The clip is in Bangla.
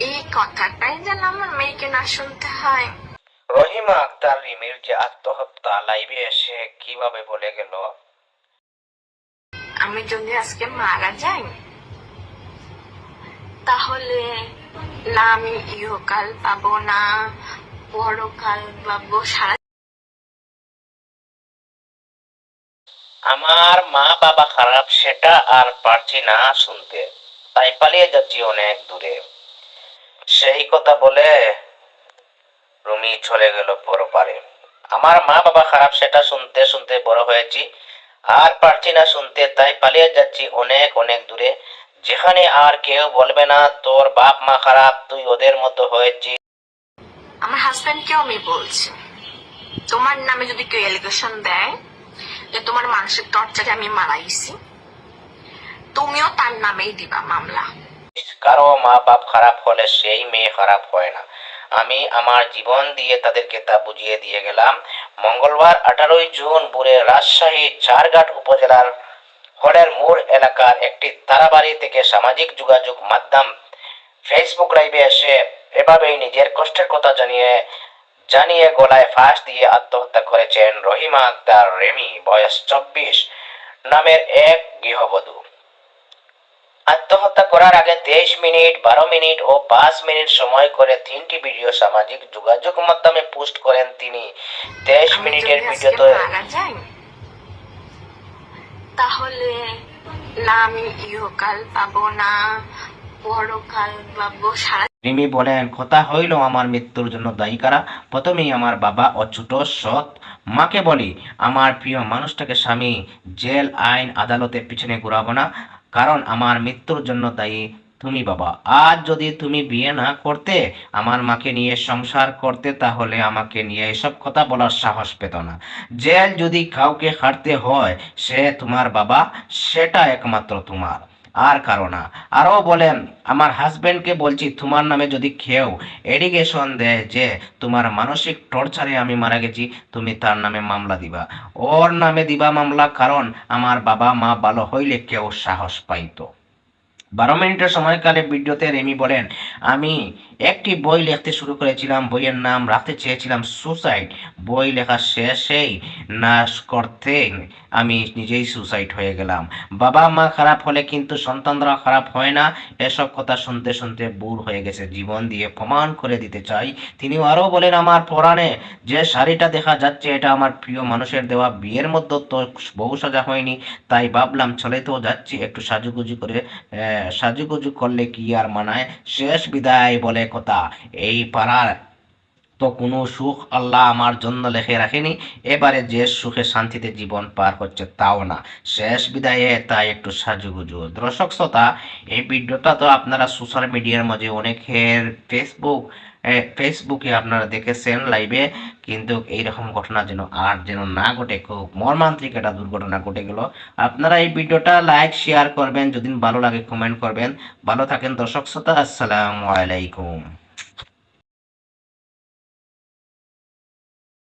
এই কথাটাই যেন আমার মেয়েকে না শুনতে হয়। রহিমা আক্তার রিমির যে আত্মহত্যা লাইভে এসে কীভাবে বলে গেল? আমি যদি আজকে মারা যাই তাহলে না আমি ইহকাল পাবো না পরকাল পাবো সারা আমার মা বাবা খারাপ সেটা আর পারছি না শুনতে। তাই পালিয়ে যাচ্ছি অনেক দূরে। সেই কথা বলে রুমি চলে গেল পরপারে আমার মা বাবা খারাপ, সেটা শুনতে শুনতে বড় হয়েছি। আর পারছি না শুনতে, তাই পালিয়ে যাচ্ছি অনেক অনেক দূরে। যেখানে আর কেউ বলবে না, তোর বাপ মা খারাপ, তুই ওদের মতো হয়েছি। আমার হাজবেন্ড হাজব্যান্ডকেও আমি বলছি, তোমার নামে যদি কেউ এলিগেশন দেয় যে তোমার মানসিক টর্চারে আমি মারা গেছি, তুমিও তার নামেই দিবা মামলা। কারও মা বাপ খারাপ হলে সেই মেয়ে খারাপ হয় না। আমি আমার জীবন দিয়ে তাদেরকে তা বুঝিয়ে দিয়ে গেলাম। মঙ্গলবার আঠারোই জুন বুড়ে রাজশাহী চারঘাট উপজেলার হরের মোড় এলাকার একটি তারাবাড়ি থেকে সামাজিক যোগাযোগ মাধ্যম ফেসবুক লাইভে এসে এভাবেই নিজের কষ্টের কথা জানিয়ে জানিয়ে গলায় ফাঁস দিয়ে আত্মহত্যা করেছেন রহিমা আক্তার রেমি, বয়স চব্বিশ, নামের এক গৃহবধূ। আত্মহত্যা করার আগে তেইশ মিনিট বারো মিনিট ও পাঁচ মিনিট সময় করে তিনটি ভিডিও সামাজিক যোগাযোগ মাধ্যমে পোস্ট করেন তিনি। তেইশ মিনিটের ভিডিওতে তাহলে না আমি ইহকাল পাবো না পরকাল পাবো সারা রিমি বলেন কথা হইল আমার মৃত্যুর জন্য দায়ী কারা? প্রথমেই আমার বাবা ও ছোট সৎ মাকে বলি। আমার প্রিয় মানুষটাকে স্বামী জেল আইন আদালতের পিছনে ঘুরাবো না। কারণ আমার মৃত্যুর জন্য দায়ী তুমি বাবা। আজ যদি তুমি বিয়ে না করতে, আমার মাকে নিয়ে সংসার করতে, তাহলে আমাকে নিয়ে এসব কথা বলার সাহস পেত না। জেল যদি কাউকে হারতে হয়, সে তোমার বাবা, সেটা একমাত্র তোমার। আর কারও না। আরও বলেন, আমার হাজব্যান্ডকে বলছি, তোমার নামে যদি কেউ এডিগেশন দেয় যে তোমার মানসিক টর্চারে আমি মারা গেছি, তুমি তার নামে মামলা দিবা। ওর নামে দিবা মামলা, কারণ আমার বাবা মা ভালো হইলে কেউ সাহস পাইতো। বারো মিনিটের সময়কালে ভিডিওতে রেমি বলেন, আমি একটি বই লিখতে শুরু করেছিলাম, বইয়ের নাম রাখতে চেয়েছিলাম সুসাইড বই লেখা শেষেই নাশ করতে আমি নিজেই সুসাইড হয়ে গেলাম। বাবা মা খারাপ হলে কিন্তু সন্তানরা খারাপ হয় না। এসব কথা শুনতে শুনতে বুর হয়ে গেছে। জীবন দিয়ে প্রমাণ করে দিতে চাই। তিনি আরও বলেন, আমার পরাণে যে শাড়িটা দেখা যাচ্ছে, এটা আমার প্রিয় মানুষের দেওয়া বিয়ের মধ্যে তো বহু সাজা হয়নি। তাই ভাবলাম, চলে তো যাচ্ছি, একটু সাজুগুজু করে সাজুগুজু করলে কি আর মানায়? শেষ বিদায় বলে কথা এই পাড়ার তো কোনো সুখ আল্লাহ আমার জন্য লেখে রাখেনি। এবারে যে সুখে শান্তিতে জীবন পার হচ্ছে তাও না। শেষ বিদায়ে তাই একটু সাজুগুজু। দর্শক শ্রোতা, এই ভিডিওটা তো আপনারা সোশ্যাল মিডিয়ার মাঝে অনেকের ফেসবুক ফেসবুকে আপনারা দেখেছেন লাইভে কিন্তু এইরকম ঘটনা যেন আর যেন না ঘটে, খুব মর্মান্তিক একটা দুর্ঘটনা ঘটে গেল। আপনারা এই ভিডিওটা লাইক শেয়ার করবেন। যদি ভালো লাগে কমেন্ট করবেন। ভালো থাকেন দর্শক শ্রোতা, আসসালামু আলাইকুম।